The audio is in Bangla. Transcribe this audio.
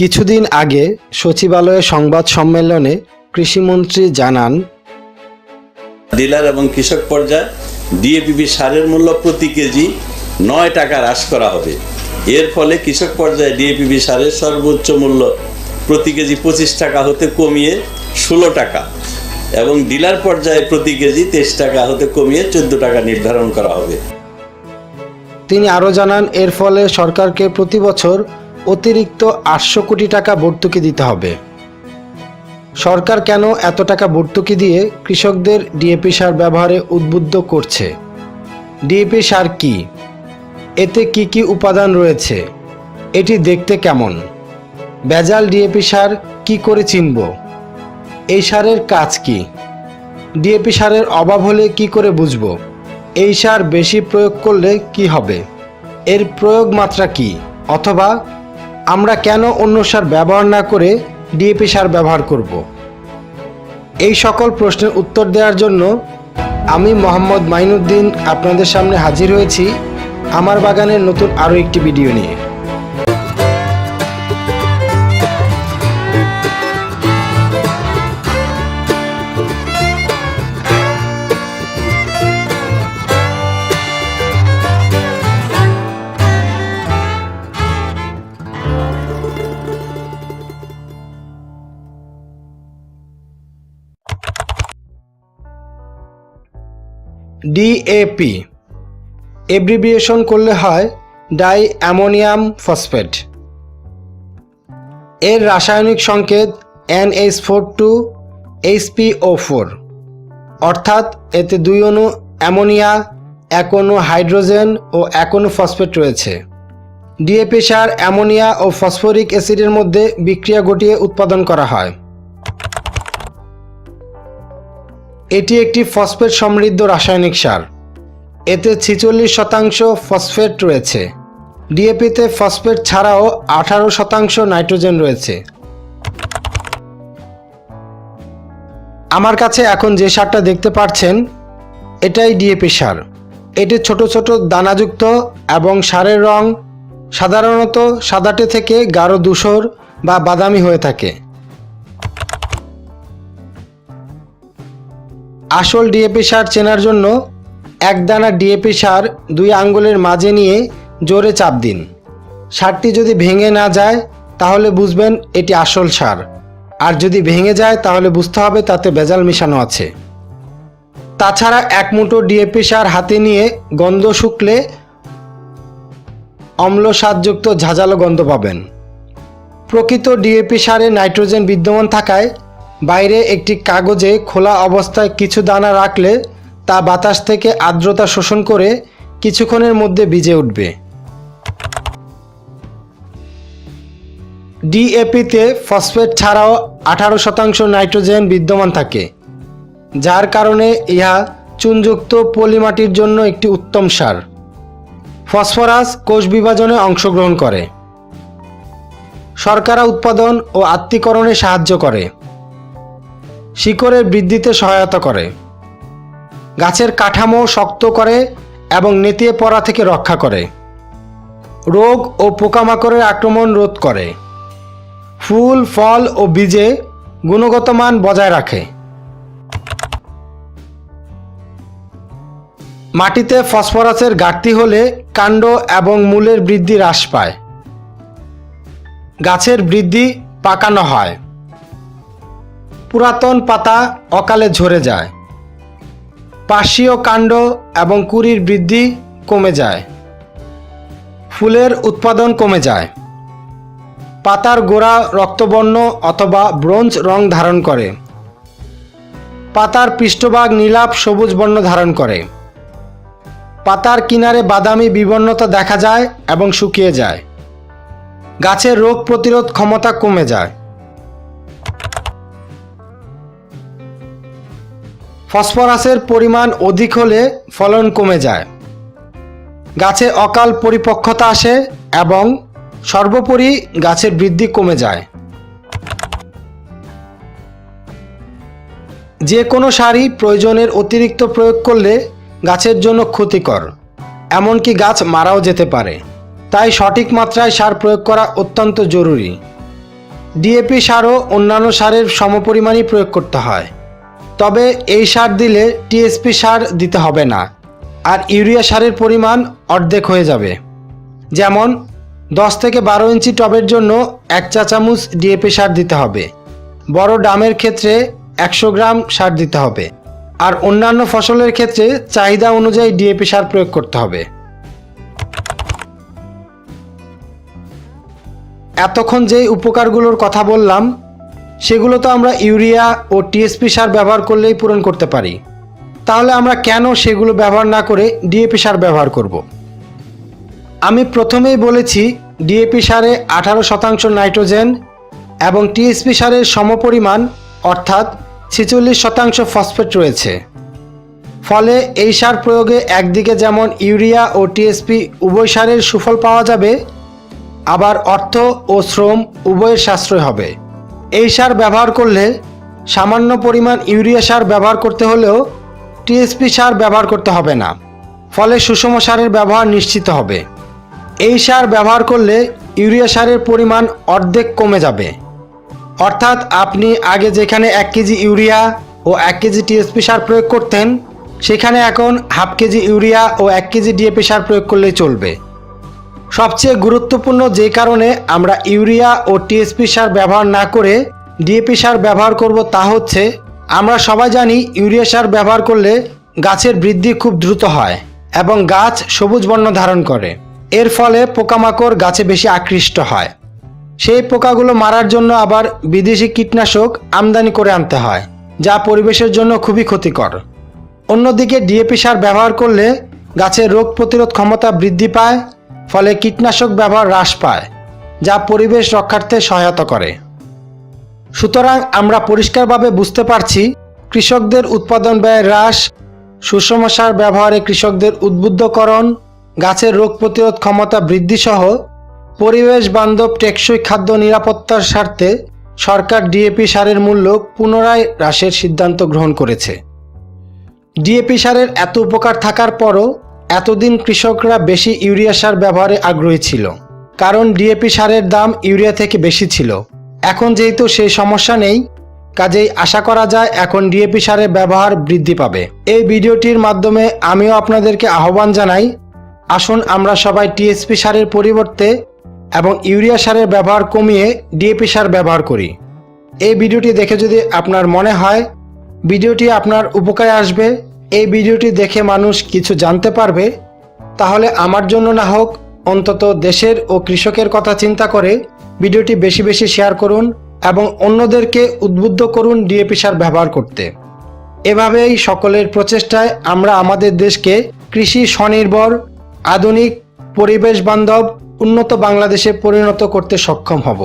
কিছুদিন আগে সচিবালয়ে সংবাদ সম্মেলনে কৃষিমন্ত্রী জানান ডিলার এবং কৃষক পর্যায়ে ডিএপিপি সারের মূল্য প্রতি কেজি নয় টাকা হ্রাস করা হবে। এর ফলে কৃষক পর্যায়ে ডিএপিপি সারের সর্বোচ্চ মূল্য প্রতি কেজি পঁচিশ টাকা হতে কমিয়ে ষোলো টাকা এবং ডিলার পর্যায়ে প্রতি কেজি তেইশ টাকা হতে কমিয়ে চোদ্দ টাকা নির্ধারণ করা হবে। তিনি আরও জানান এর ফলে সরকারকে প্রতি বছর অতিরিক্ত আটশো কোটি টাকা ভর্তুকি দিতে হবে। সরকার কেন এত টাকা ভর্তুকি দিয়ে কৃষকদের ডিএপি সার ব্যবহারে উদ্বুদ্ধ করছে? ডিএপি সার কি? এতে কি কি উপাদান রয়েছে? এটি দেখতে কেমন? ভেজাল ডিএপি সার কি করে চিনব? এই সারের কাজ কি? ডিএপি সারের অভাব হলে কি করে বুঝব? এই সার বেশি প্রয়োগ করলে কি হবে? এর প্রয়োগ মাত্রা কি? অথবা আমরা কেন অন্য সার ব্যবহার না করে ডিএপি সার ব্যবহার করব? এই সকল প্রশ্নের উত্তর দেওয়ার জন্য আমি মোহাম্মদ মাইনুদ্দিন আপনাদের সামনে হাজির হয়েছি আমার বাগানের নতুন আরও একটি ভিডিও নিয়ে। ডিএপি এব্রিভিয়েশন করলে হয় ডাই অ্যামোনিয়াম ফসফেট এর রাসায়নিক সংকেত NH four two HPO four অর্থাৎ এতে দুই অণু অ্যামোনিয়া, এক অণু হাইড্রোজেন ও এক অণু ফসফেট রয়েছে। ডিএপি সার অ্যামোনিয়া ও ফসফরিক অ্যাসিডের মধ্যে বিক্রিয়া ঘটিয়ে উৎপাদন করা হয়। এটি একটি ফসফেট সমৃদ্ধ রাসায়নিক সার। এতে ছিচল্লিশ শতাংশ ফসফেট রয়েছে। ডিএপিতে ফসফেট ছাড়াও আঠারো শতাংশ নাইট্রোজেন রয়েছে। আমার কাছে এখন যে সারটা দেখতে পাচ্ছেন, এটাই ডিএপি সার। এটি ছোট ছোট দানাযুক্ত এবং সারের রং সাধারণত সাদাটে থেকে গাঢ় ধূসর বা বাদামি হয়ে থাকে। আসল ডিএপি সার চেনার জন্য এক দানা ডিএপি সার দুই আঙ্গুলের মাঝে নিয়ে জোরে চাপ দিন। সারটি যদি ভেঙে না যায়, তাহলে বুঝবেন এটি আসল সার। আর যদি ভেঙে যায়, তাহলে বুঝতে হবে তাতে ভেজাল মিশানো আছে। তাছাড়া এক মুঠো ডিএপি সার হাতে নিয়ে গন্ধ শুকলে অম্ল স্বাদযুক্ত ঝাঁঝালো গন্ধ পাবেন। প্রকৃত ডিএপি সারে নাইট্রোজেন বিদ্যমান থাকায় বাইরে একটি কাগজে খোলা অবস্থায় কিছু দানা রাখলে তা বাতাস থেকে আর্দ্রতা শোষণ করে কিছুক্ষণের মধ্যে ভিজে উঠবে। ডিএপিতে ফসফেট ছাড়াও আঠারো শতাংশ নাইট্রোজেন বিদ্যমান থাকে, যার কারণে ইহা চুনযুক্ত পলিমাটির জন্য একটি উত্তম সার। ফসফরাস কোষ বিভাজনে অংশগ্রহণ করে। শর্করা উৎপাদন ও আত্মীকরণে সাহায্য করে। শিকড়ের বৃদ্ধিতে সহায়তা করে। গাছের কাঠামো শক্ত করে এবং নেতিয়ে পড়া থেকে রক্ষা করে। রোগ ও পোকামাকড়ের আক্রমণ রোধ করে। ফুল, ফল ও বীজে গুণগত মান বজায় রাখে। মাটিতে ফসফরাসের ঘাটতি হলে কাণ্ড এবং মূলের বৃদ্ধি হ্রাস পায়। গাছের বৃদ্ধি পাকানো হয়। পুরাতন পাতা অকালে ঝরে যায়। পার্শ্বীয় কাণ্ড এবং কুড়ির বৃদ্ধি কমে যায়। ফুলের উৎপাদন কমে যায়। পাতার গোড়া রক্তবর্ণ অথবা ব্রোঞ্জ রং ধারণ করে। পাতার পৃষ্ঠভাগ নীলাপ সবুজ বর্ণ ধারণ করে। পাতার কিনারে বাদামি বিবর্ণতা দেখা যায় এবং শুকিয়ে যায়। গাছের রোগ প্রতিরোধ ক্ষমতা কমে যায়। ফসফরাসের পরিমাণ অধিক হলে ফলন কমে যায়। গাছে অকাল পরিপক্কতা আসে এবং সর্বোপরি গাছের বৃদ্ধি কমে যায়। যে কোনো সারই প্রয়োজনের অতিরিক্ত প্রয়োগ করলে গাছের জন্য ক্ষতিকর, এমনকি গাছ মারাও যেতে পারে। তাই সঠিক মাত্রায় সার প্রয়োগ করা অত্যন্ত জরুরি। ডিএপি সারও অন্যান্য সারের সমপরিমাণই প্রয়োগ করতে হয়। তবে এই সার দিলে টিএসপি সার দিতে হবে না, আর ইউরিয়া সারের পরিমাণ অর্ধেক হয়ে যাবে। যেমন, দশ থেকে বারো ইঞ্চি টবের জন্য এক চা চামচ ডিএপি সার দিতে হবে, বড় ডামের ক্ষেত্রে একশো গ্রাম সার দিতে হবে, আর অন্যান্য ফসলের ক্ষেত্রে চাহিদা অনুযায়ী ডিএপি সার প্রয়োগ করতে হবে। এতক্ষণ যে উপকারগুলোর কথা বললাম সেগুলো তো আমরা ইউরিয়া ও টিএসপি সার ব্যবহার করলেই পূরণ করতে পারি। তাহলে আমরা কেন সেগুলো ব্যবহার না করে ডিএপি সার ব্যবহার করব। আমি প্রথমেই বলেছি, ডিএপি সারে আঠারো শতাংশ নাইট্রোজেন এবং টিএসপি সারের সমপরিমাণ অর্থাৎ ছেচল্লিশ শতাংশ ফসফেট রয়েছে। ফলে এই সার প্রয়োগে একদিকে যেমন ইউরিয়া ও টিএসপি উভয় সারের সুফল পাওয়া যাবে, আবার অর্থ ও শ্রম উভয়ের সাশ্রয় হবে। এই সার ব্যবহার করলে সামান্য পরিমাণ ইউরিয়া সার ব্যবহার করতে হলেও টিএসপি সার ব্যবহার করতে হবে না, ফলে সুষম সারের ব্যবহার নিশ্চিত হবে। এই সার ব্যবহার করলে ইউরিয়া সারের পরিমাণ অর্ধেক কমে যাবে। অর্থাৎ আপনি আগে যেখানে এক কেজি ইউরিয়া ও এক কেজি টিএসপি সার প্রয়োগ করতেন, সেখানে এখন হাফ কেজি ইউরিয়া ও এক কেজি ডিএপি সার প্রয়োগ করলেই চলবে। সবচেয়ে গুরুত্বপূর্ণ যে কারণে আমরা ইউরিয়া ও টিএসপি সার ব্যবহার না করে ডিএপি সার ব্যবহার করব তা হচ্ছে, আমরা সবাই জানি ইউরিয়া সার ব্যবহার করলে গাছের বৃদ্ধি খুব দ্রুত হয় এবং গাছ সবুজ বর্ণ ধারণ করে। এর ফলে পোকামাকড় গাছে বেশি আকৃষ্ট হয়। সেই পোকাগুলো মারার জন্য আবার বিদেশি কীটনাশক আমদানি করে আনতে হয়, যা পরিবেশের জন্য খুবই ক্ষতিকর। অন্যদিকে ডিএপি সার ব্যবহার করলে গাছের রোগ প্রতিরোধ ক্ষমতা বৃদ্ধি পায় ফলে কীটনাশক ব্যবহার হ্রাস পায়, যা পরিবেশ রক্ষার্থে সহায়তা করে। সুতরাং আমরা পরিষ্কারভাবে বুঝতে পারছি, কৃষকদের উৎপাদন ব্যয় হ্রাস, সুষম সার ব্যবহারে কৃষকদের উদ্বুদ্ধকরণ, গাছের রোগ প্রতিরোধ ক্ষমতা বৃদ্ধি সহ পরিবেশ বান্ধব টেকসই খাদ্য নিরাপত্তার স্বার্থে সরকার ডিএপি সারের মূল্য পুনরায় হ্রাসের সিদ্ধান্ত গ্রহণ করেছে। ডিএপি সারের এত উপকার থাকার পরও এতদিন কৃষকরা বেশি ইউরিয়া সার ব্যবহারে আগ্রহী ছিল, কারণ ডিএপি সারের দাম ইউরিয়া থেকে বেশি ছিল। এখন যেহেতু সেই সমস্যা নেই, কাজেই আশা করা যায় এখন ডিএপি সারের ব্যবহার বৃদ্ধি পাবে। এই ভিডিওটির মাধ্যমে আমিও আপনাদেরকে আহ্বান জানাই, আসুন আমরা সবাই টিএসপি সারের পরিবর্তে এবং ইউরিয়া সারের ব্যবহার কমিয়ে ডিএপি সার ব্যবহার করি। এই ভিডিওটি দেখে যদি আপনার মনে হয়, ভিডিওটি আপনার উপকারে আসবে এই ভিডিওটি দেখে মানুষ কিছু জানতে পারবে, তাহলে আমার জন্য না হোক, অন্তত দেশের ও কৃষকের কথা চিন্তা করে ভিডিওটি বেশি বেশি শেয়ার করুন এবং অন্যদেরকে উদ্বুদ্ধ করুন ডিএপি সার ব্যবহার করতে। এভাবেই সকলের প্রচেষ্টায় আমরা আমাদের দেশকে কৃষি স্বনির্ভর, আধুনিক, পরিবেশ বান্ধব, উন্নত বাংলাদেশে পরিণত করতে সক্ষম হব।